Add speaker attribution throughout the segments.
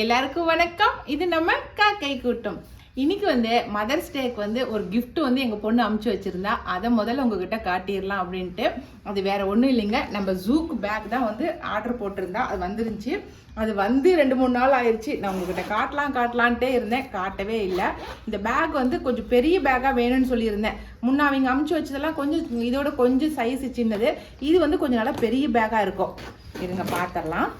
Speaker 1: எல்லாருக்கும் வணக்கம். இது நம்ம காக்கை கூட்டம். இன்னைக்கு வந்து மதர்ஸ் டேக்கு வந்து ஒரு கிஃப்ட் வந்து எங்க பொண்ணு அமுச்சு வச்சிருந்தா அதை முதல்ல உங்ககிட்ட காட்டிடலாம் அப்படின்ட்டு. அது வேற ஒன்றும் இல்லைங்க. நம்ம ஜூக்கு பேக் தான் வந்து ஆர்டர் போட்டிருந்தா அது வந்துருந்துச்சு. அது வந்து ரெண்டு மூணு நாள் ஆயிடுச்சு நான் உங்ககிட்ட காட்டலாம் காட்டலான்ட்டே இருந்தேன். காட்டவே இல்லை. இந்த பேக் வந்து கொஞ்சம் பெரிய பேக்காக வேணும்னு சொல்லியிருந்தேன். முன்ன அவங்க அமுச்சு வச்சதெல்லாம் கொஞ்சம் இதோட கொஞ்சம் சைஸ் சின்னது. இது வந்து கொஞ்சம் நல்லா பெரிய பேக்காக இருக்கும். இருங்க பார்த்துடலாம்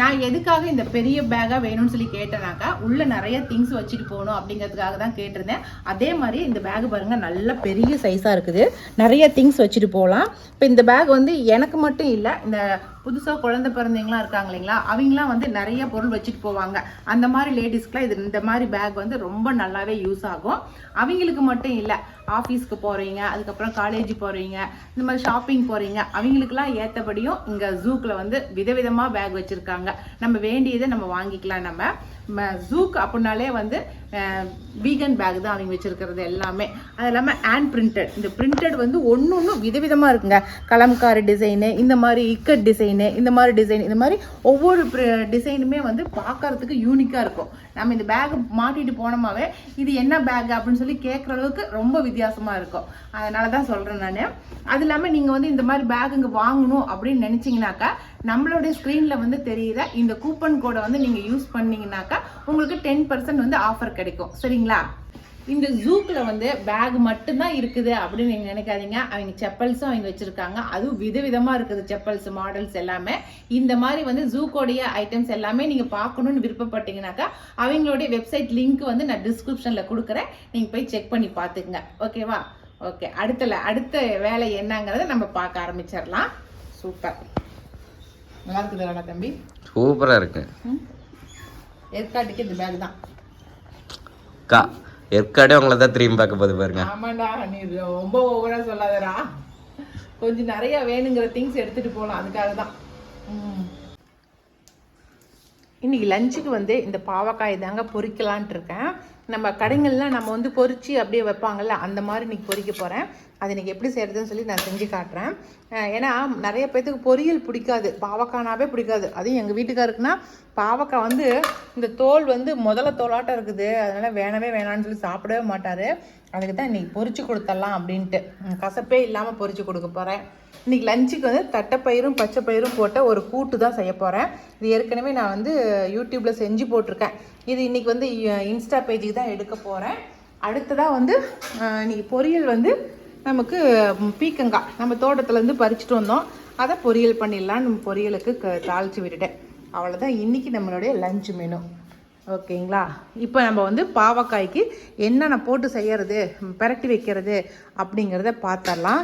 Speaker 1: நான் எதுக்காக இந்த பெரிய பேக்காக வேணும்னு சொல்லி கேட்டேனாக்கா உள்ளே நிறைய திங்ஸ் வச்சுட்டு போகணும் அப்படிங்கிறதுக்காக தான் கேட்டிருந்தேன். அதே மாதிரி இந்த பேக் பாருங்கள் நல்ல பெரிய சைஸாக இருக்குது. நிறைய திங்ஸ் வச்சுட்டு போகலாம். இப்போ இந்த பேக் வந்து எனக்கு மட்டும் இல்லை இந்த புதுசாக குழந்த பிறந்தவங்களாம் இருக்காங்க இல்லைங்களா அவங்களாம் வந்து நிறைய பொருள் வச்சுட்டு போவாங்க. அந்த மாதிரி லேடிஸ்க்குலாம் இது இந்த மாதிரி பேக் வந்து ரொம்ப நல்லாவே யூஸ் ஆகும். அவங்களுக்கு மட்டும் இல்லை ஆஃபீஸ்க்கு போகிறீங்க அதுக்கப்புறம் காலேஜ் போகிறீங்க இந்த மாதிரி ஷாப்பிங் போகிறீங்க அவங்களுக்குலாம் ஏற்றபடியும் இங்கே ஜூக்கில் வந்து விதவிதமாக பேக் வச்சுருக்காங்க. நம்ம வேண்டியதை நம்ம வாங்கிக்கலாம். நம்ம ஜூக் அப்படின்னாலே வந்து வீகன் பேக் தான் அவங்க வச்சுருக்கிறது எல்லாமே. அது இல்லாமல் ஹேண்ட் பிரிண்டட் இந்த பிரிண்டட் வந்து ஒன்று ஒன்றும் விதவிதமாக இருக்குங்க. கலம்காரி டிசைனு இந்த மாதிரி இக்கட் டிசைனு இந்த மாதிரி டிசைன் இந்த மாதிரி ஒவ்வொரு டிசைனுமே வந்து பார்க்கறதுக்கு யூனிக்காக இருக்கும். நம்ம இந்த பேக் மாட்டிட்டு போனோமாவே இது என்ன பேக் அப்படின்னு சொல்லி கேட்குற அளவுக்கு ரொம்ப வித்தியாசமாக இருக்கும். அதனால தான் சொல்கிறேன் நான். அது இல்லாமல் நீங்கள் வந்து இந்த மாதிரி பேக் இங்கே வாங்கணும் அப்படின்னு நினச்சிங்கனாக்கா நம்மளுடைய ஸ்க்ரீனில் வந்து தெரியுற இந்த கூப்பன் கோடை வந்து நீங்கள் யூஸ் பண்ணிங்கனாக்கா உங்களுக்கு டென் பர்சன்ட் வந்து ஆஃபர் கிடைக்கும். சரிங்களா? இந்த ஜூக்கில் வந்து பேக் மட்டும்தான் இருக்குது அப்படின்னு நீங்கள் நினைக்காதீங்க. அவங்க செப்பல்ஸும் அவங்க வச்சுருக்காங்க. அதுவும் விதவிதமாக இருக்குது செப்பல்ஸ் மாடல்ஸ் எல்லாமே. இந்த மாதிரி வந்து ஜூக்கோடைய ஐட்டம்ஸ் எல்லாமே நீங்கள் பார்க்கணுன்னு விருப்பப்பட்டீங்கன்னாக்கா அவங்களுடைய வெப்சைட் லிங்க் வந்து நான் டிஸ்கிரிப்ஷனில் கொடுக்குறேன். நீங்கள் போய் செக் பண்ணி பார்த்துக்குங்க. ஓகேவா ஓகே அடுத்தல அடுத்த வேலை என்னங்கிறத நம்ம பார்க்க ஆரம்பிச்சிடலாம். சூப்பர் நல்லா இருக்குதுடா தம்பி?
Speaker 2: சூப்பராக இருக்கு.
Speaker 1: ஏற்காட்டுக்கு இந்த பேக் தான்.
Speaker 2: ஏற்காடே உங்களை தான் திரும்பி பார்க்க போது பாருங்க.
Speaker 1: ஆமாண்டா நீ ரொம்ப ஓவரா சொல்லாதடா. கொஞ்சம் நிறைய வேணுங்கிற திங்ஸ் எடுத்துட்டு போகலாம் அதுக்காக தான் இன்னைக்கு லஞ்சுக்கு வந்து இந்த பாவக்காய் தாங்க பொறிக்கலான்ட்டு இருக்கேன். நம்ம கடைங்கள்லாம் நம்ம வந்து பொறிச்சு அப்படியே வைப்பாங்கல்ல அந்த மாதிரி இன்னைக்கு பொறிக்க போகிறேன் அது இன்னைக்கு எப்படி செய்கிறதுன்னு சொல்லி நான் செஞ்சு காட்டுறேன். ஏன்னா நிறைய பேர்த்துக்கு பொரியல் பிடிக்காது. பாவக்காய்னாவே பிடிக்காது. அதுவும் எங்கள் வீட்டுக்காருக்குன்னா பாவக்காய் வந்து இந்த தோல் வந்து முதல்ல தோலாட்டம் இருக்குது. அதனால் வேணவே வேணாம்னு சொல்லி சாப்பிடவே மாட்டார். அதுக்கு தான் இன்றைக்கி பொறிச்சு கொடுத்துடலாம் அப்படின்ட்டு. கசப்பே இல்லாமல் பொறிச்சு கொடுக்க போகிறேன் இன்றைக்கி லஞ்சுக்கு வந்து தட்டைப்பயிரும் பச்சை பயிரும் போட்ட ஒரு கூட்டு தான் செய்ய போகிறேன் இது ஏற்கனவே நான் வந்து யூடியூப்பில் செஞ்சு போட்டிருக்கேன். இது இன்றைக்கி வந்து இன்ஸ்டா பேஜுக்கு தான் எடுக்க போகிறேன் அடுத்ததாக வந்து இன்றைக்கி இன்னைக்கு பொரியல் வந்து நமக்கு பீக்கங்காய். நம்ம தோட்டத்துலேருந்து பறிச்சுட்டு வந்தோம். அதை பொரியல் பண்ணிடலாம். நம்ம பொரியலுக்கு க தாளித்து விட்டுட்டேன். அவ்வளோதான் இன்னைக்கு நம்மளுடைய லஞ்ச் மெனு ஓகேங்களா? இப்போ நம்ம வந்து பாவக்காய்க்கு என்னென்ன போட்டு செய்யறது ம், பிரட்டி வைக்கிறது அப்படிங்கிறத பார்த்தரலாம்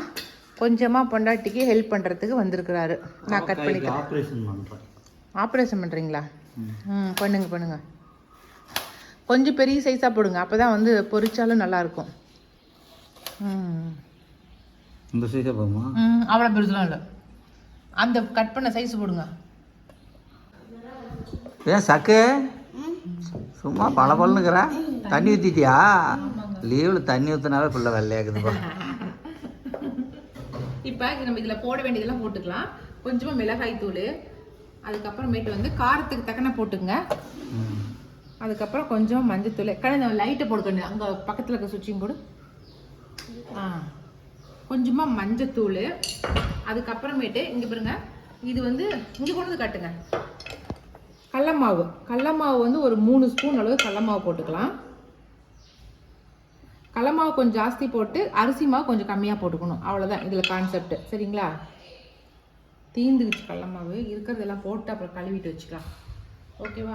Speaker 1: கொஞ்சமாக பொண்டாட்டிக்கு ஹெல்ப் பண்ணுறதுக்கு வந்திருக்கிறாரு. நான் கட் பண்ணிக்கிறேன்.
Speaker 3: ஆப்ரேஷன் பண்ணுறேன்
Speaker 1: ஆப்ரேஷன் பண்ணுறீங்களா ம். பண்ணுங்க பண்ணுங்க. கொஞ்சம் பெரிய சைஸாக போடுங்க. அப்போ தான் வந்து பொரிச்சாலும் நல்லாயிருக்கும் ம்.
Speaker 3: இந்த சைஸை போகுமா?
Speaker 1: ம் அவ்வளோ பெருசுலாம் இல்லை. அந்த கட் பண்ண சைஸ் போடுங்க.
Speaker 3: ஏன் சக்கு. சும்மா பல பல்லுங்கிற தண்ணி ஊற்றிட்டியா லீவில் தண்ணி ஊற்றினாவே பிள்ளை வெள்ளையாக்குதுப்பா
Speaker 1: இப்போ நம்ம இதில் போட வேண்டியதெல்லாம் போட்டுக்கலாம். கொஞ்சமாக மிளகாய் தூள் அதுக்கப்புறமேட்டு வந்து காரத்துக்கு தக்கன போட்டுங்க
Speaker 3: ம்.
Speaker 1: அதுக்கப்புறம் கொஞ்சம் மஞ்சத்தூள். கண்ணு லைட்டை போடுக்கணும் அங்கே பக்கத்தில் இருக்க சுவிட்சிங் போடு ஆ. கொஞ்சமாக மஞ்சத்தூள் அதுக்கப்புறமேட்டு இங்கே பாருங்க இது வந்து இங்கே கொண்டு வந்து காட்டுங்க. கடலமாவு கடலமாவு வந்து ஒரு மூணு ஸ்பூன் அளவு கடலமாவு போட்டுக்கலாம். கடலமாவு கொஞ்சம் ஜாஸ்தி போட்டு அரிசி மாவு கொஞ்சம் கம்மியாக போட்டுக்கணும். அவ்வளோதான் இதில் கான்செப்ட் சரிங்களா? தீந்துக்குச்சு கடலமாவு இருக்கிறதெல்லாம் போட்டு அப்புறம் கழுவிட்டு வச்சுக்கலாம். ஓகேவா?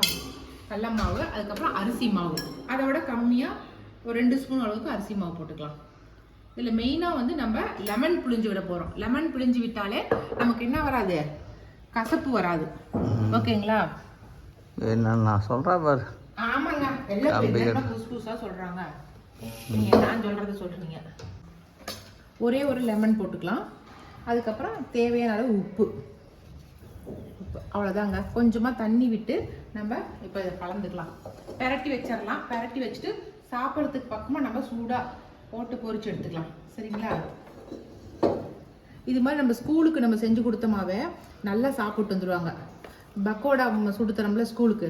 Speaker 1: கடல மாவு அதுக்கப்புறம் அரிசி மாவு. அதை விட கம்மியாக ஒரு ரெண்டு ஸ்பூன் அளவுக்கு அரிசி மாவு போட்டுக்கலாம். இதில் மெயினாக வந்து நம்ம லெமன் புழிஞ்சு விட போகிறோம் லெமன் புழிஞ்சு விட்டாலே நமக்கு என்ன வராது? கசப்பு வராது. ஓகேங்களா?
Speaker 3: என்ன நான் சொல்கிறேன் பாரு.
Speaker 1: ஆமாங்க. எல்லாம் புதுசு புதுசாக சொல்கிறாங்க நீங்கள் நான் சொல்கிறத சொல்கிறீங்க ஒரே ஒரு லெமன் போட்டுக்கலாம். அதுக்கப்புறம் தேவையான அளவு உப்பு. உப்பு. அவ்வளோதாங்க கொஞ்சமாக தண்ணி விட்டு நம்ம இப்போ இதை கலந்துக்கலாம். பெரட்டி வச்சிடலாம். பெரட்டி வச்சுட்டு சாப்பிட்றதுக்கு பக்கமாக நம்ம சூடாக போட்டு பொரிச்சு எடுத்துக்கலாம். சரிங்களா? இது மாதிரி நம்ம ஸ்கூலுக்கு நம்ம செஞ்சு கொடுத்தோமாவே நல்லா சாப்பிட்டு வந்துடுவாங்க பக்கோடா சுடு தரம்ல ஸ்கூலுக்கு.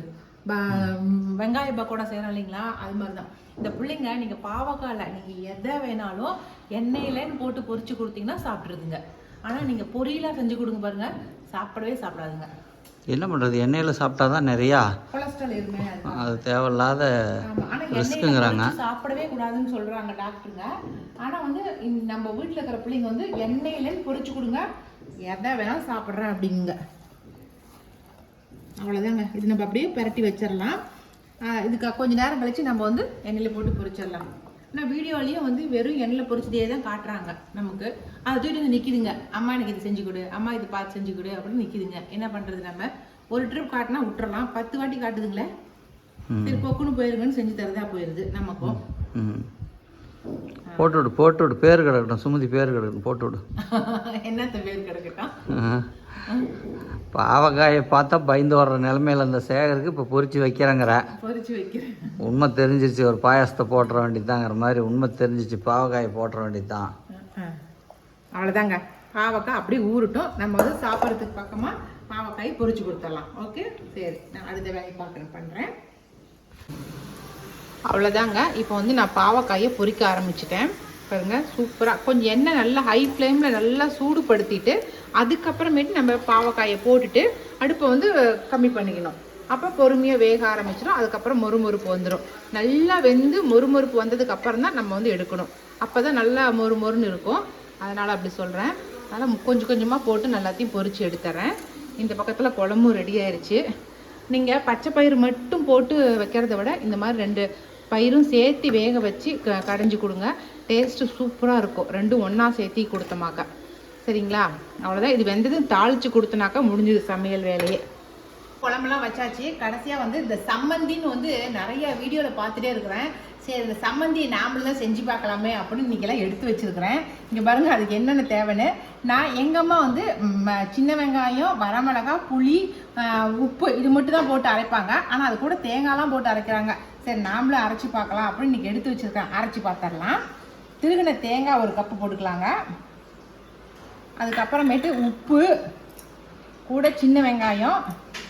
Speaker 1: ப- வெங்காய பக்கோடா செய்யறோம் இல்லைங்களா? அது மாதிரி தான் இந்த பிள்ளைங்க நீங்கள் பாவக்காயில் நீங்கள் எதை வேணாலும் எண்ணெயிலன்னு போட்டு பொரிச்சு கொடுத்தீங்கன்னா சாப்பிட்ருதுங்க ஆனால் நீங்கள் பொரியலாக செஞ்சு கொடுங்க பாருங்க. சாப்பிடவே சாப்பிடாதுங்க.
Speaker 3: என்ன பண்ணுறது எண்ணெயில் சாப்பிட்டா தான் நிறையா
Speaker 1: அது
Speaker 3: தேவையில்லாத ரிஸ்க்குங்கிறாங்க.
Speaker 1: சாப்பிடவே கூடாதுன்னு சொல்றாங்க டாக்டருங்க. ஆனா வந்து நம்ம வீட்ல இருக்கிற பிள்ளைங்க வந்து எண்ணெயில பொரிச்சு கொடுங்க. எதை வேணாலும் சாப்பிட்றேன் அப்படிங்க அவ்வளோதாங்க இது நம்ம அப்படியே பிரட்டி வச்சிடலாம். இதுக்கு கொஞ்ச நேரம் கழிச்சு நம்ம வந்து எண்ணெயில போட்டு பொரிச்சிடலாம். ஆனால் வீடியோலையும் வந்து வெறும் எண்ணெயில் பொரிச்சதே தான் காட்டுறாங்க நமக்கு. அதை தூக்கிட்டு வந்து நிற்கிதுங்க அம்மா எனக்கு இது செஞ்சு கொடு. அம்மா இது பார்த்து செஞ்சு கொடு அப்படின்னு நிற்கிதுங்க என்ன பண்ணுறது நம்ம? ஒரு ட்ரிப் காட்டினா விட்டுறலாம். பத்து வாட்டி காட்டுதுங்களே? சரி பொக்குன்னு போயிருங்கன்னு செஞ்சு தரதா போயிருது நமக்கும்.
Speaker 3: போட்டு விடு போட்டு விடு பேர் கிடக்கட்டும் சுமதி பேர் கிடக்கட்டும் போட்டு விடு
Speaker 1: என்னத்த பேர் கிடக்கட்டும்.
Speaker 3: பாவக்காயை பார்த்தா பயந்து வர்ற நிலமையில இந்த சேகருக்கு இப்போ பொரிச்சு வைக்கிறேங்கிற.
Speaker 1: பொரிச்சு வைக்கிறேன்.
Speaker 3: உண்மை தெரிஞ்சிருச்சு ஒரு பாயாசத்தை போட்டுற வேண்டியதாங்கிற மாதிரி உண்மை தெரிஞ்சிச்சு பாவக்காயை போட்டுற வேண்டியதுதான்.
Speaker 1: அவ்வளோதாங்க பாவக்காய் அப்படியே ஊறட்டும். நம்ம வந்து சாப்பிட்றதுக்கு பக்கமா பாவக்காய் பொரிச்சு கொடுத்துடலாம். ஓகே? சரி நான் அடுத்த வேலையை பார்க்குறேன் பண்ணுறேன் அவ்வளோதாங்க இப்போ வந்து நான் பாவக்காயை பொறிக்க ஆரம்பிச்சிட்டேன். பாருங்க சூப்பராக கொஞ்சம் எண்ணெய் நல்லா ஹை ஃப்ளேமில் நல்லா சூடுபடுத்திட்டு அதுக்கப்புறமேட்டு நம்ம பாவக்காயை போட்டுட்டு அடுப்பை வந்து கம்மி பண்ணிக்கணும். அப்போ பொறுமையாக வேக ஆரம்பிச்சிடும். அதுக்கப்புறம் மொறுமொறுப்பு வந்துடும் நல்லா வெந்து மொறுமொறுப்பு வந்ததுக்கு அப்புறம் தான் நம்ம வந்து எடுக்கணும். அப்போ தான் நல்லா மொறு மொறுன்னு இருக்கும். அதனால் அப்படி சொல்கிறேன் அதனால் கொஞ்சம் கொஞ்சமாக போட்டு நல்லாத்தையும் பொறிச்சு எடுத்துறேன். இந்த பக்கத்தில் குழம்பும் ரெடி ஆயிடுச்சு நீங்கள் பச்சை பயிறு மட்டும் போட்டு வைக்கிறத விட இந்த மாதிரி ரெண்டு பயிரும் சேர்த்து வேக வச்சு க கடைஞ்சி கொடுங்க. டேஸ்ட்டு சூப்பராக இருக்கும். ரெண்டும் ஒன்றா சேர்த்தி கொடுத்தமாக்கா. சரிங்களா? அவ்வளோதான் இது வெந்ததும் தாளித்து கொடுத்தனாக்கா முடிஞ்சது சமையல் வேலையே. குழம்புலாம் வச்சாச்சு. கடைசியாக வந்து இந்த சம்மந்தின்னு வந்து நிறைய வீடியோவில் பார்த்துட்டே இருக்கிறேன். சரி இந்த சம்மந்தியை நாமளும் தான் செஞ்சு பார்க்கலாமே அப்படின்னு இன்றைக்கெல்லாம் எடுத்து வச்சிருக்கிறேன். இங்கே பாருங்கள் அதுக்கு என்னென்ன தேவைன்னு. நான் எங்கள் அம்மா வந்து சின்ன வெங்காயம் வரமிளகா புளி உப்பு இது மட்டும் தான் போட்டு அரைப்பாங்க. ஆனால் அது கூட தேங்காய்லாம் போட்டு அரைக்கிறாங்க. சரி நாமளும் அரைச்சி பார்க்கலாம் அப்படின்னு இன்றைக்கி எடுத்து வச்சிருக்கேன் அரைச்சி பார்த்துடலாம். திருகின தேங்காய் ஒரு கப்பு போட்டுக்கலாங்க. அதுக்கப்புறமேட்டு உப்பு கூட சின்ன வெங்காயம்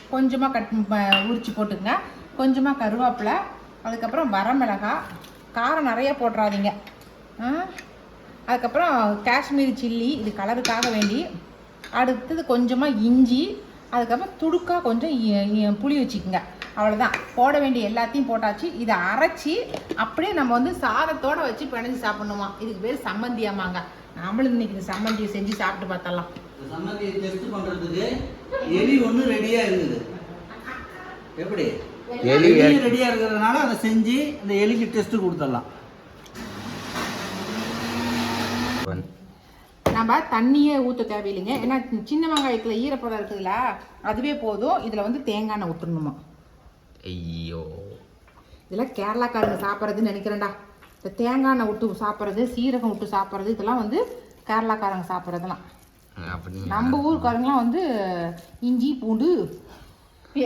Speaker 1: கொஞ்சமாக கட் ப- உரிச்சு போட்டுங்க கொஞ்சமாக கருவேப்பிலை அதுக்கப்புறம் வரமிளகாய் காரம் நிறைய போட்டுறாதீங்க. அதுக்கப்புறம் காஷ்மீரி சில்லி இது கலருக்காக வேண்டி. அடுத்தது கொஞ்சமாக இஞ்சி அதுக்கப்புறம் துடுக்கா கொஞ்சம் புளி வச்சுக்கோங்க. அவ்வளோதான் போட வேண்டிய எல்லாத்தையும் போட்டாச்சு. இதை அரைச்சி அப்படியே நம்ம வந்து சாதத்தோட வச்சு பிணைஞ்சு சாப்பிடணுமா? இதுக்கு பேர் சம்மந்தியாமாங்க நாமளும் இன்னைக்கு இந்த சம்மந்தியை செஞ்சு சாப்பிட்டு பார்த்தலாம்
Speaker 3: சம்மந்தியை டெஸ்ட் பண்ணுறதுக்கு எலி ஒன்று ரெடியாக இருக்குது. எப்படி?
Speaker 2: எலி
Speaker 3: ரெடியாக இருக்கிறதுனால அதை செஞ்சு அந்த எலிக்கு டெஸ்ட்டு கொடுத்துடலாம்.
Speaker 1: நம்ம தண்ணியே ஊற்ற தேவையில்லைங்க. ஏன்னா சின்ன வெங்காயத்தில் ஈரப்பதம் இருக்குதுல்ல அதுவே போதும். இதில் வந்து தேங்காய் எண்ணெய் ஊற்றணுமா
Speaker 2: ஐயோ.
Speaker 1: இதெல்லாம் கேரளாக்காரங்க சாப்பிட்றதுன்னு நினைக்கிறேன்டா. இந்த தேங்காய் எண்ணெய் விட்டு சாப்பிட்றது சீரகம் விட்டு சாப்பிட்றது இதெல்லாம் வந்து கேரளாக்காரங்க சாப்பிட்றதெல்லாம்
Speaker 2: அப்படி
Speaker 1: நம்ம ஊருக்காரங்களாம் வந்து இஞ்சி பூண்டு.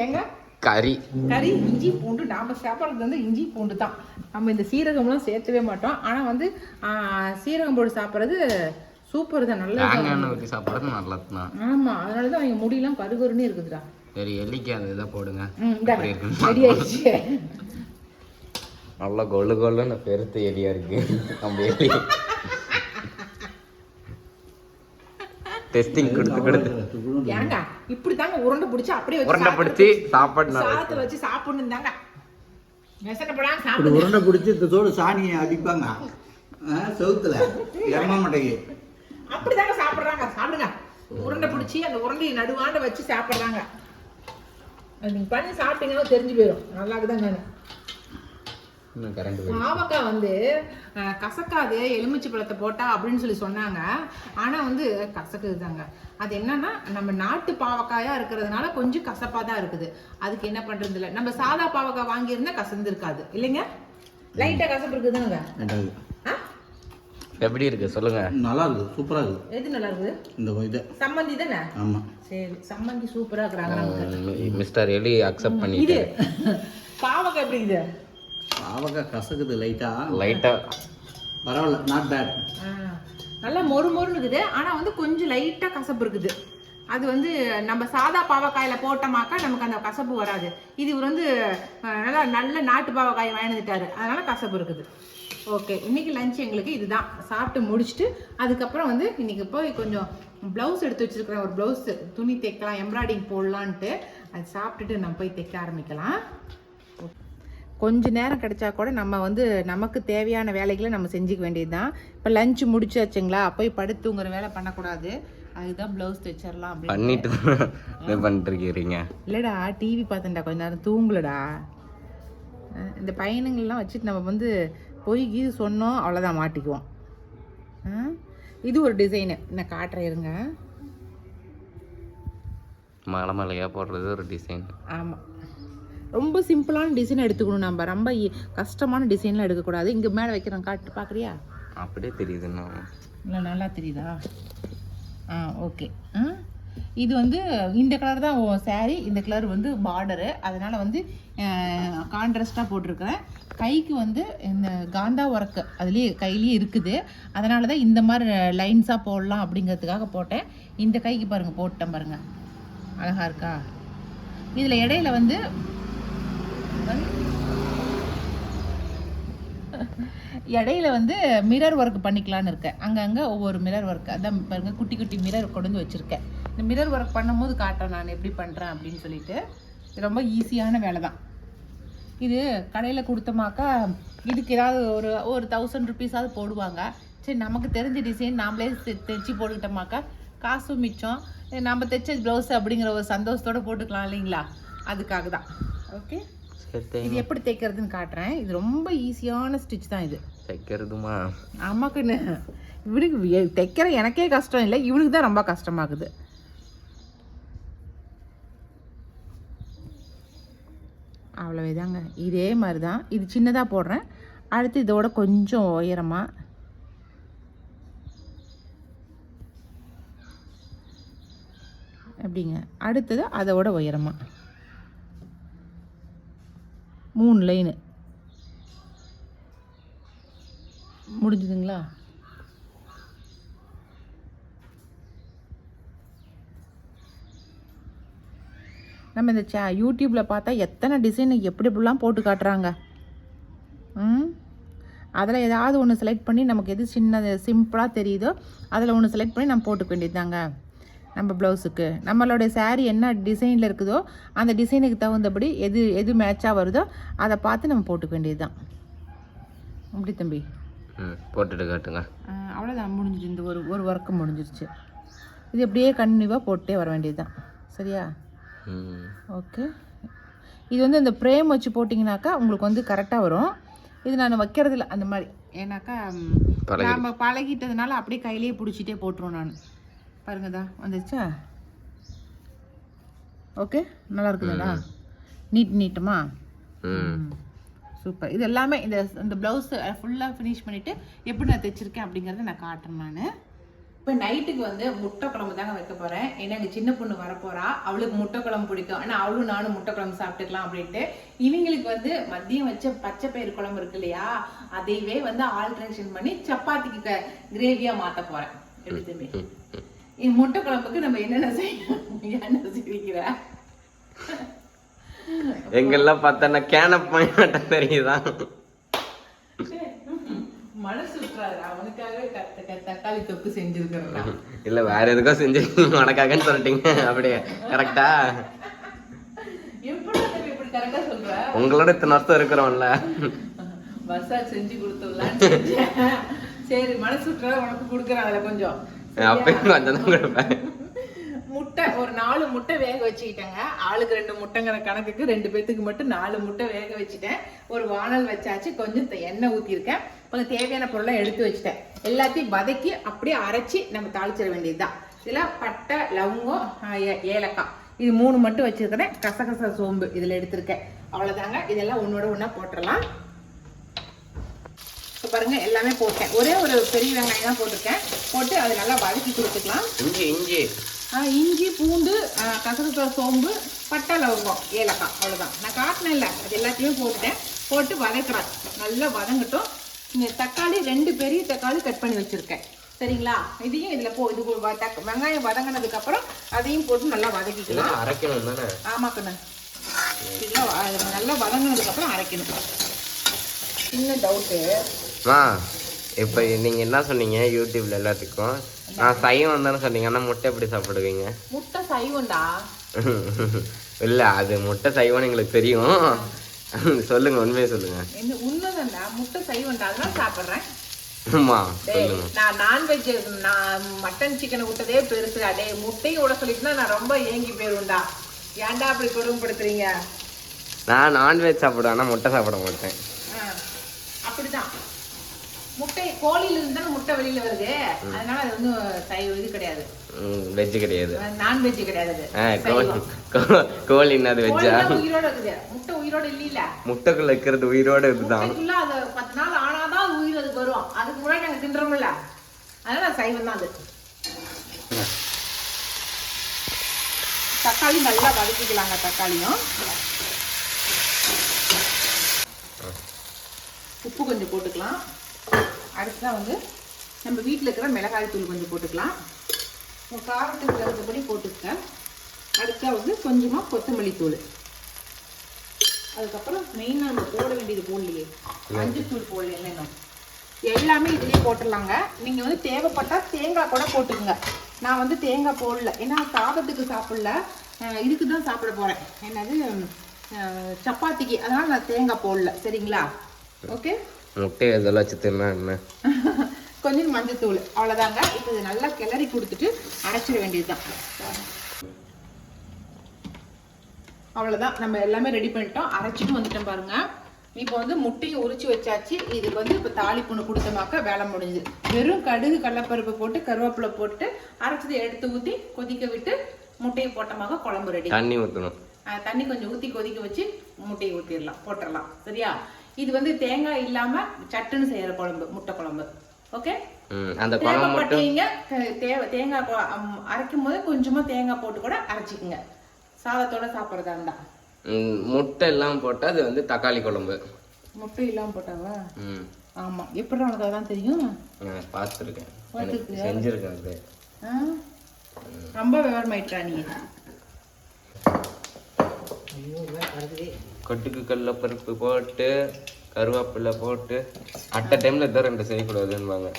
Speaker 1: ஏங்க?
Speaker 2: கறி.
Speaker 1: கறி இஞ்சி பூண்டு. நாம சாப்பிட்றது வந்து இஞ்சி பூண்டு தான். நம்ம இந்த சீரகம்லாம் சேர்த்தவே மாட்டோம். ஆனால் வந்து சீரகம் போட்டு சாப்பிட்றது சூப்பர் தான்.
Speaker 2: ஊற்றி சாப்பிட்றது நல்லது தான்
Speaker 1: ஆமாம் அதனால தான் அவங்க முடியெல்லாம் கருகருன்னு இருக்குதுடா.
Speaker 2: சரி எலிக்கு அந்த இதை போடுங்க.
Speaker 1: ம்
Speaker 2: எப்படி இருக்குன்னு
Speaker 1: ரெடி ஆயிடுச்சு
Speaker 2: நல்லா கொள்ளு கொள்ளுன்னு பெருத்த எலியா இருக்கு. நம்ம எலி. டெஸ்டிங் கொடுத்து கொடுத்து.
Speaker 1: ஏங்க இப்படி தாங்க உருண்டை பிடிச்சி அப்படியே வச்சு
Speaker 2: உருண்டை பிடிச்சி சாப்பாடு
Speaker 1: சாதத்தில் வச்சு சாப்பிடணும் தாங்க நெசக்கப்படாம
Speaker 3: இப்படி
Speaker 1: சாப்பிடுங்க.
Speaker 3: உருண்டை பிடிச்சி இந்த தோடு சாணியை அடிப்பாங்க. செவுத்துல. எம்ம மாட்டேங்க
Speaker 1: அப்படி தாங்க சாப்பிடுறாங்க. சாப்பிடுங்க. உருண்டை பிடிச்சி அந்த உருண்டையை நடுவாண்ட வச்சு சாப்பிடுறாங்க. அது நீங்க பண்ணி சாப்பிட்டீங்கன்னா தெரிஞ்சு போயிடும் நல்லா
Speaker 2: இன்னும் கரண்ட்
Speaker 1: பாவக்காய் வந்து கசக்காது எலுமிச்சை பழத்தை போட்டா அப்படின்னு சொல்லி சொன்னாங்க. ஆனா வந்து கசக்குது தாங்க அது என்னன்னா நம்ம நாட்டு பாவக்காயா இருக்கிறதுனால கொஞ்சம் கசப்பா தான் இருக்குது. அதுக்கு என்ன பண்றது இல்லை நம்ம சாதா பாவக்காய் வாங்கியிருந்தா கசந்து இருக்காது இல்லைங்க லைட்டா கசப்பு இருக்குதுங்க?
Speaker 2: எப்படி இருக்கு? சொல்லுங்க.
Speaker 3: நல்லா இருக்குது சூப்பராக இருக்குது
Speaker 1: எது நல்லா இருக்குது
Speaker 3: இந்த இது.
Speaker 1: சம்மந்தி தானே?
Speaker 3: ஆமாம்
Speaker 1: சரி சம்மந்தி சூப்பரா இருக்கிறாங்க நமக்கு
Speaker 2: மிஸ்டர் எலி அக்செப்ட்
Speaker 1: இது
Speaker 2: பண்ணிட்டு.
Speaker 1: பாவக்காய் எப்படி இது?
Speaker 3: பாவக்காய் கசக்குது லைட்டாக
Speaker 2: லைட்டா
Speaker 3: பரவாயில்ல நாட் பேட்
Speaker 1: ஆ, நல்லா மொறு மொறுன்னு இருக்குது. ஆனா வந்து கொஞ்சம் லைட்டா கசப்பு இருக்குது. அது வந்து நம்ம சாதா பாவக்காயில போட்டோமாக்கா நமக்கு அந்த கசப்பு வராது. இது இவர் வந்து நல்லா நல்ல நாட்டு பாவக்காய் வாங்கிட்டாரு அதனால கசப்பு இருக்குது. ஓகே இன்னைக்கு லஞ்ச் எங்களுக்கு இதுதான். சாப்பிட்டு முடிச்சுட்டு அதுக்கப்புறம் வந்து இன்னைக்கு போய் கொஞ்சம் ப்ளவுஸ் எடுத்து வச்சிருக்கிறேன். ஒரு ப்ளவுஸ் துணி தைக்கலாம் எம்ப்ராய்டிங் போடலான்ட்டு. அது சாப்பிட்டுட்டு நம்ம போய் தைக்க ஆரம்பிக்கலாம். கொஞ்ச நேரம் கிடைச்சா கூட நம்ம வந்து நமக்கு தேவையான வேலைகளை நம்ம செஞ்சுக்க வேண்டியது தான் இப்போ லஞ்ச் முடிச்சாச்சுங்களா? போய் படுத்து தூங்குற வேலை பண்ணக்கூடாது. அதுதான் ப்ளவுஸ் தைச்சிடலாம் அப்படின்னு.
Speaker 2: பண்ணிட்டு பண்ணிட்டு இருக்கிறீங்க
Speaker 1: இல்லைடா டிவி பார்த்தேன்டா கொஞ்ச நேரம். தூங்கலடா. இந்த பையனுங்கள்லாம் வச்சுட்டு நம்ம வந்து போய் கீது சொன்னோம் அவ்வளோதான் மாட்டிக்குவோம். இது ஒரு டிசைனு நான் காட்டுறேன் இருங்க.
Speaker 2: மலை மலையாக போடுறது ஒரு டிசைன்
Speaker 1: ஆமாம் ரொம்ப சிம்பிளான டிசைன் எடுத்துக்கணும் நம்ம. ரொம்ப கஷ்டமான டிசைன்லாம் எடுக்கக்கூடாது. இங்கே மேலே வைக்கிறேன் காட்டு பார்க்குறியா
Speaker 2: அப்படியே தெரியுதுண்ணா
Speaker 1: இல்லை நல்லா தெரியுதா? ஆ ஓகே ஆ? இது வந்து இந்த கலர் தான் சாரி இந்த கலர் வந்து பார்டரு அதனால் வந்து கான்ட்ராஸ்டாக போட்டிருக்கிறேன். கைக்கு வந்து இந்த காந்தா ஒர்க்கு அதுலேயே கையிலேயே இருக்குது. அதனால தான் இந்த மாதிரி லைன்ஸாக போடலாம் அப்படிங்கிறதுக்காக போட்டேன். இந்த கைக்கு பாருங்கள் போட்டேன் பாருங்கள் அழகாக இருக்கா? இதில் இடையில வந்து இடையில வந்து மிரர் ஒர்க் பண்ணிக்கலான்னு இருக்கேன். அங்கங்கே ஒவ்வொரு மிரர் ஒர்க் அதான் பாருங்கள் குட்டி குட்டி மிரர் கொண்டு வந்து வச்சுருக்கேன். இந்த மிரர் ஒர்க் பண்ணும்போது காட்டுறேன் நான் எப்படி பண்ணுறேன் அப்படின்னு சொல்லிட்டு. இது ரொம்ப ஈஸியான வேலை தான் இது கடையில் கொடுத்தோமாக்கா இதுக்கு ஏதாவது ஒரு ஒரு தௌசண்ட் ருபீஸாவது போடுவாங்க. சரி நமக்கு தெரிஞ்ச டிசைன் நாமளே தைச்சி போட்டுக்கிட்டோமாக்கா. காசும் மிச்சம். நம்ம தைச்ச ப்ளவுஸ் அப்படிங்கிற ஒரு சந்தோஷத்தோட போட்டுக்கலாம் இல்லைங்களா? அதுக்காக தான் ஓகே இது எப்படி தைக்கிறதுன்னு காட்டுறேன். இது ரொம்ப ஈஸியான ஸ்டிச் தான் இது.
Speaker 2: தைக்கிறதுமா
Speaker 1: ஆமாக்குன்னு. இவனுக்கு தைக்கிற எனக்கே கஷ்டம் இல்லை. இவனுக்கு தான் ரொம்ப கஷ்டமாகுது. அவ்வளோதாங்க இதே மாதிரி தான் இது சின்னதாக போடுறேன். அடுத்து இதோட கொஞ்சம் உயரமாக எப்படிங்க? அடுத்தது அதோட உயரமாக மூணு லைனு முடிஞ்சுதுங்களா? நம்ம இந்த சே யூடியூப்பில் பார்த்தா எத்தனை டிசைன் எப்படி எப்படிலாம் போட்டு காட்டுறாங்க. ம்? அதில் ஏதாவது ஒன்று செலக்ட் பண்ணி நமக்கு எது சின்னது சிம்பிளாக தெரியுதோ அதில் ஒன்று செலக்ட் பண்ணி நம்ம போட்டுக்க வேண்டியதுதாங்க. நம்ம ப்ளவுஸுக்கு நம்மளுடைய saree என்ன டிசைனில் இருக்குதோ அந்த டிசைனுக்கு தகுந்தபடி எது எது மேட்சாக வருதோ அதை பார்த்து நம்ம போட்டுக்க வேண்டியது தான் அப்படி தம்பி.
Speaker 2: ம் போட்டுட்டு காட்டுங்க.
Speaker 1: அவ்வளோதான் முடிஞ்சிச்சு. இந்த ஒரு ஒரு ஒர்க்கு முடிஞ்சிருச்சு. இது அப்படியே கண்டினியூவாக போட்டே வர வேண்டியது தான் சரியா? ஓகே. இது வந்து இந்த ஃப்ரேம் வச்சு போட்டிங்கனாக்கா உங்களுக்கு வந்து கரெக்டாக வரும். இது நான் வைக்கிறது இல்ல அந்த மாதிரி. ஏன்னாக்கா நாம பழகிட்டதுனால அப்படியே கையிலேயே பிடிச்சிட்டே போட்டுருவோம் நான். பாருங்கதா வந்துச்சா ஓகே நல்லா இருக்குதுங்களா? நீட் நீட்டுமா? சூப்பர். இது எல்லாமே இந்த இந்த ப்ளவுஸ் ஃபுல்லாக ஃபினிஷ் பண்ணிவிட்டு எப்படி நான் தைச்சிருக்கேன் அப்படிங்கிறத நான் காட்டுறேன் நான். இப்போ நைட்டுக்கு வந்து முட்டை குழம்பு தாங்க வைக்க போகிறேன் ஏன்னா எங்கள் சின்ன பொண்ணு வரப்போறா. அவளுக்கு முட்டை குழம்பு பிடிக்கும். ஆனால் அவளும் நானும் முட்டை குழம்பு சாப்பிட்டுக்கலாம் அப்படின்ட்டு இவங்களுக்கு வந்து மதியம் வச்ச பச்சை பயிறு குழம்பு இருக்கு இல்லையா? அதையவே வந்து ஆல்ட்ரேஷன் பண்ணி சப்பாத்திக்கு கிரேவியாக மாற்ற போகிறேன் எப்படி முட்டை குழம்புக்கு நம்ம என்னென்ன செய்யணும் என்ன
Speaker 2: எங்கெல்லாம் பார்த்தா கேன மட்டும் தெரியுதா
Speaker 1: மனசு விட்டுறாரு அவனுக்காகவே கத்த க- தக்காளி தொக்கு செஞ்சிருக்கிறேன்
Speaker 2: இல்ல வேற எதுக்கோ செஞ்சு உனக்காகன்னு சொல்லிட்டீங்க. அப்படியே கரெக்டா உங்களோட இத்தனை வருஷம் இருக்கிறோம்ல.
Speaker 1: மசாஜ் செஞ்சு கொடுத்துடலான்னு செஞ்சேன். சரி மனசு உனக்கு கொடுக்குறேன் அதுல கொஞ்சம்.
Speaker 2: அப்பயும் கொஞ்சம் தான் கொடுப்பேன்.
Speaker 1: முட்டை ஒரு நாலு முட்டை வேக வச்சுக்கிட்டேங்க. ஆளுக்கு ரெண்டு முட்டைங்கிற கணக்குக்கு ரெண்டு பேத்துக்கு மட்டும் நாலு முட்டை வேக வச்சுட்டேன். ஒரு வானல் வச்சாச்சு கொஞ்சம் எண்ணெய் ஊற்றிருக்கேன் கொஞ்சம் தேவையான பொருளை எடுத்து வச்சுட்டேன். எல்லாத்தையும் வதக்கி அப்படியே அரைச்சி நம்ம தாளிச்சிட வேண்டியதுதான். இதில் பட்டை லவங்கம் ஏ- ஏலக்காய். இது மூணு மட்டும் வச்சுருக்கிறேன். கசகச சோம்பு இதில் எடுத்திருக்கேன். அவ்வளோதாங்க இதெல்லாம் ஒன்றோட ஒன்றா போட்டுடலாம். இப்போ பாருங்க எல்லாமே போட்டேன். ஒரே ஒரு பெரிய வெங்காயம் தான் போட்டிருக்கேன். போட்டு அதை நல்லா வதக்கி கொடுத்துக்கலாம்.
Speaker 2: இஞ்சி இஞ்சி.
Speaker 1: இஞ்சி பூண்டு ஆ, கசகசா சோம்பு பட்டை லவங்கம் ஏலக்காய் அவ்வளோதான் நான் காட்டினேன் இல்லை அது எல்லாத்தையும் போட்டுட்டேன். போட்டு வதக்குறேன். நல்லா வதங்கட்டும். இந்த தக்காளி ரெண்டு பெரிய தக்காளி கட் பண்ணி வச்சுருக்கேன். சரிங்களா? இதையும் இதுல போ இது வெங்காயம் வதங்கினதுக்கு அப்புறம் அதையும் போட்டு நல்லா வதக்கிக்கலாம்.
Speaker 2: அரைக்கணும் தானே?
Speaker 1: ஆமா கண்ணு. இதெல்லாம் நல்லா வதங்கினதுக்கு அப்புறம் அரைக்கணும். சின்ன டவுட்டு
Speaker 2: மா இப்போ நீங்கள் என்ன சொன்னீங்க? யூடியூப்ல எல்லாத்துக்கும். நான் சைவம் தானே சொன்னீங்க. ஆனால் முட்டை எப்படி சாப்பிடுவீங்க?
Speaker 1: முட்டை சைவம்டா.
Speaker 2: இல்லை அது முட்டை சைவம்னு எங்களுக்கு தெரியும். சொல்லுங்க உண்மையை சொல்லுங்க.
Speaker 1: என்ன உண்மைதான்டா. முட்டை சைவம்டா. அதனால சாப்பிட்றேன்.
Speaker 2: ஆமா சொல்லுங்க.
Speaker 1: நான் நான்வெஜ் நான் மட்டன் சிக்கனை விட்டதே பெருசுடா டேய் முட்டையும் விட சொல்லிட்டுனா நான் ரொம்ப ஏங்கி போயிருவேன்டா. ஏன்டா அப்படி கொடுமைப்படுத்துறீங்க?
Speaker 2: நான் நான்வெஜ் சாப்பிடுவேன் ஆனால் முட்டை சாப்பிட மாட்டேன்.
Speaker 1: அப்படிதான். முட்டை இருந்து தானே முட்டை வெளியில வருது? அதனால அது வந்து சைவ இது கிடையாது.
Speaker 2: வெஜ் கிடையாது.
Speaker 1: நான்வெஜ் கிடையாது அது.
Speaker 2: ஆ கோழி என்னது வெஜ்ஜா
Speaker 1: உயிரோட இருக்குது. முட்டை உயிரோட இல்ல
Speaker 2: முட்டைக்குள்ள இருக்கிறது உயிரோட இதுதான்
Speaker 1: அது பத்து நாள் ஆனாதான் அது உயிர் அதுக்கு வரும். அதுக்கு முன்னாடி நாங்க தின்றோம்ல. அதனால சைவம் தான் அது. தக்காளி நல்லா வதக்கிக்கலாங்க தக்காளியும். உப்பு கொஞ்சம் போட்டுக்கலாம். அடுத்ததான் வந்து நம்ம வீட்டில் இருக்கிற மிளகாய் தூள் கொஞ்சம் போட்டுக்கலாம். உங்கள் காரத்துக்கு தகுந்தபடி போட்டுக்க அடுத்தா வந்து கொஞ்சமாக கொத்தமல்லி தூள். அதுக்கப்புறம் மெயினாக நம்ம போட வேண்டியது போடலையே மஞ்சள் தூள் போடல இன்னும்? எல்லாமே இதுலேயே போட்டுடலாங்க. நீங்கள் வந்து தேவைப்பட்டால் தேங்காய் கூட போட்டுக்கோங்க. நான் வந்து தேங்காய் போடல. ஏன்னா சாதத்துக்கு சாப்பிடல. இதுக்கு தான் சாப்பிட போகிறேன் என்னது? சப்பாத்திக்கு. அதனால் நான் தேங்காய் போடல. சரிங்களா? ஓகே?
Speaker 2: முட்டை இதெல்லாம் வச்சு தின்னா என்ன?
Speaker 1: கொஞ்சம் மஞ்சத்தூள் அவ்வளோதாங்க இப்போ இது நல்லா கிளறி கொடுத்துட்டு அரைச்சிட வேண்டியதுதான். அவ்வளோதான் நம்ம எல்லாமே ரெடி பண்ணிட்டோம். அரைச்சிட்டு வந்துட்டோம் பாருங்க. இப்போ வந்து முட்டையை உரிச்சு வச்சாச்சு. இதுக்கு வந்து இப்போ தாளிப்புண்ணு கொடுத்தமாக்க வேலை முடிஞ்சுது வெறும் கடுகு கடலப்பருப்பு போட்டு கருவேப்பிலை போட்டு அரைச்சதை எடுத்து ஊற்றி கொதிக்க விட்டு முட்டையை போட்டமாக குழம்பு ரெடி
Speaker 2: தண்ணி ஊற்றணும்
Speaker 1: தண்ணி கொஞ்சம் ஊற்றி கொதிக்க வச்சு முட்டையை ஊற்றிடலாம் போட்டுடலாம். சரியா? இது வந்து தேங்காய் இல்லாம சட்டுன்னு செய்யற குழம்பு முட்டை குழம்பு. ஓகே
Speaker 2: அந்த குழம்பு மட்டும்?
Speaker 1: தேங்காய் அரைக்கும் போது கொஞ்சமா தேங்காய் போட்டு கூட அரைச்சிக்கங்க. சாதத்தோட சாப்பிட்றதா இருந்தா.
Speaker 2: முட்டை எல்லாம் போட்டால் அது வந்து தக்காளி குழம்பு.
Speaker 1: முட்டை இல்லாம போட்டாவா? ஆமா. எப்படி உனக்கு அதெல்லாம் தெரியும்?
Speaker 2: நான் பார்த்துருக்கேன்? செஞ்சுருக்கேன் அது?
Speaker 1: ரொம்ப விவரமாயிட்டா நீ.
Speaker 2: கொட்டுக்கு கடல பருப்பு போட்டு கருவேப்பிலை போட்டு அட்ட டைம்ல இதான் ரெண்டு செய்யக்கூடாதுன்னுவாங்க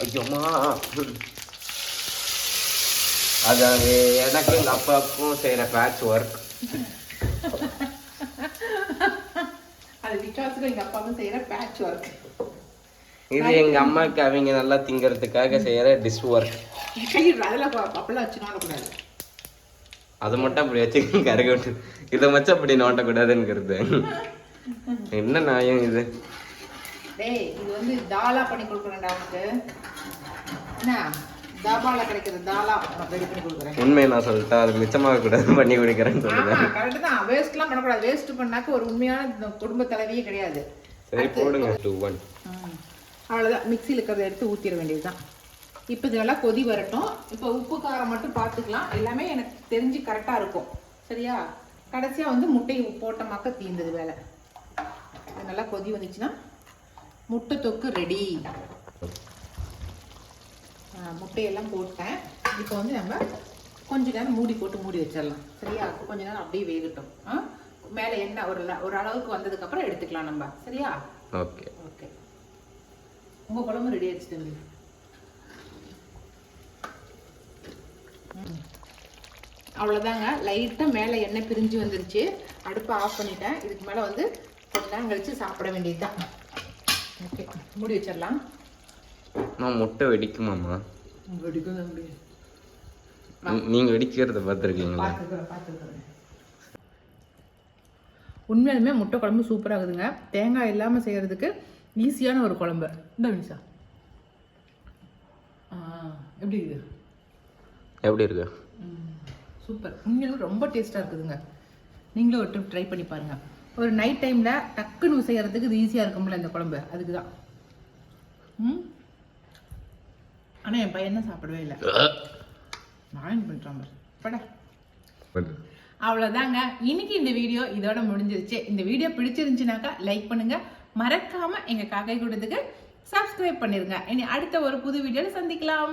Speaker 2: ஐயோமா அது அது எனக்கு எங்கள் அப்பாவுக்கும் செய்கிற பேட்ச் ஒர்க்
Speaker 1: அது விகாஸுக்கும் எங்க அப்பாவும் செய்யற பேட்ச் ஒர்க்
Speaker 2: இது எங்க அம்மாவுக்கு அவங்க நல்லா திங்கிறதுக்காக செய்யற டிஷ் ஒர்க்
Speaker 1: அதெல்லாம் அப்பெல்லாம் வச்சு கூடாது
Speaker 2: அதை மட்டும் அப்படி வச்சு கருக விட்டு. இதை வச்சு அப்படி நோட்டக்கூடாதுங்கிறது என்ன நியாயம் இது?
Speaker 1: டேய் இது வந்து தாலா பண்ணி கொடுக்குறேன்டா உனக்கு. என்ன? தாபால கிடைக்கிற தாலா ரெடி பண்ணி கொடுக்குறேன்.
Speaker 2: உண்மையை நான் சொல்லிட்டேன் அது மிச்சமாக கூடாது பண்ணி குடிக்கிறேன்னு
Speaker 1: ஆமா கரெக்ட் தான். வேஸ்ட்லாம் பண்ணக்கூடாது. வேஸ்ட் பண்ணாக்க ஒரு உண்மையான குடும்ப தலைவியே கிடையாது.
Speaker 2: சரி போடுங்க. டூ ஒன்
Speaker 1: ம். அவ்வளவுதான். மிக்சியில் இருக்கிறத எடுத்து ஊற்றிட வேண்டியதுதான். இப்போ இதெல்லாம் கொதி வரட்டும். இப்போ உப்பு காரம் மட்டும் பார்த்துக்கலாம் எல்லாமே எனக்கு தெரிஞ்சு கரெக்டாக இருக்கும். சரியா? கடைசியாக வந்து முட்டையை போட்டமாக்க தீர்ந்தது வேலை. இது நல்லா கொதி வந்துச்சுன்னா முட்டை தொக்கு ரெடி முட்டையெல்லாம் போட்டேன். இப்போ வந்து நம்ம கொஞ்ச நேரம் மூடி போட்டு மூடி வச்சிடலாம். சரியா? கொஞ்ச நேரம் அப்படியே வேகட்டும். ஆ? மேலே எண்ணெய் ஒரு ஒரு அளவுக்கு வந்ததுக்கப்புறம் எடுத்துக்கலாம் நம்ம. சரியா?
Speaker 2: ஓகே.
Speaker 1: ஓகே. உங்க குழம்பு ரெடி ஆயிடுச்சு தம்பி. அவ்வளோதாங்க லைட்டாக மேலே எண்ணெய் பிரிஞ்சு வந்துருச்சு. அடுப்பை ஆஃப் பண்ணிட்டேன். இதுக்கு மேலே வந்து கொஞ்ச நேரம் கழிச்சு சாப்பிட வேண்டியதுதான். ஓகே மூடி வச்சிடலாம்.
Speaker 2: நான் முட்டை வெடிக்குமாம்மா?
Speaker 1: வெடிக்கும் தம்பி
Speaker 2: நீ- நீங்க வெடிக்கிறத பார்த்துருக்கீங்களா?
Speaker 1: உண்மையாலுமே முட்டை குழம்பு சூப்பராக இருக்குதுங்க தேங்காய் இல்லாமல் செய்கிறதுக்கு ஈஸியான ஒரு குழம்பு. இந்த வினிஷா. ஆ எப்படி இருக்குது?
Speaker 2: எப்படி இருக்கு?
Speaker 1: சூப்பர். உண்மையிலும் ரொம்ப டேஸ்ட்டாக இருக்குதுங்க. நீங்களும் ஒரு ட்ரிப் ட்ரை பண்ணி பாருங்க. ஒரு நைட் டைமில் டக்குன்னு செய்கிறதுக்கு இது ஈஸியாக இருக்கும்ல இந்த குழம்பு. அதுக்கு தான் ம்? ஆனால் என் பையன் சாப்பிடவே இல்லை. நான் பண்ணுறான் பட. அவ்வளோதாங்க இன்னைக்கு இந்த வீடியோ இதோட முடிஞ்சிருச்சு. இந்த வீடியோ பிடிச்சிருந்துச்சுனாக்கா லைக் பண்ணுங்க. மறக்காம எங்க காக்கை கூட்டத்துக்கு சப்ஸ்கிரைப் பண்ணிருங்க. இனி அடுத்த ஒரு புது வீடியோல சந்திக்கலாம்.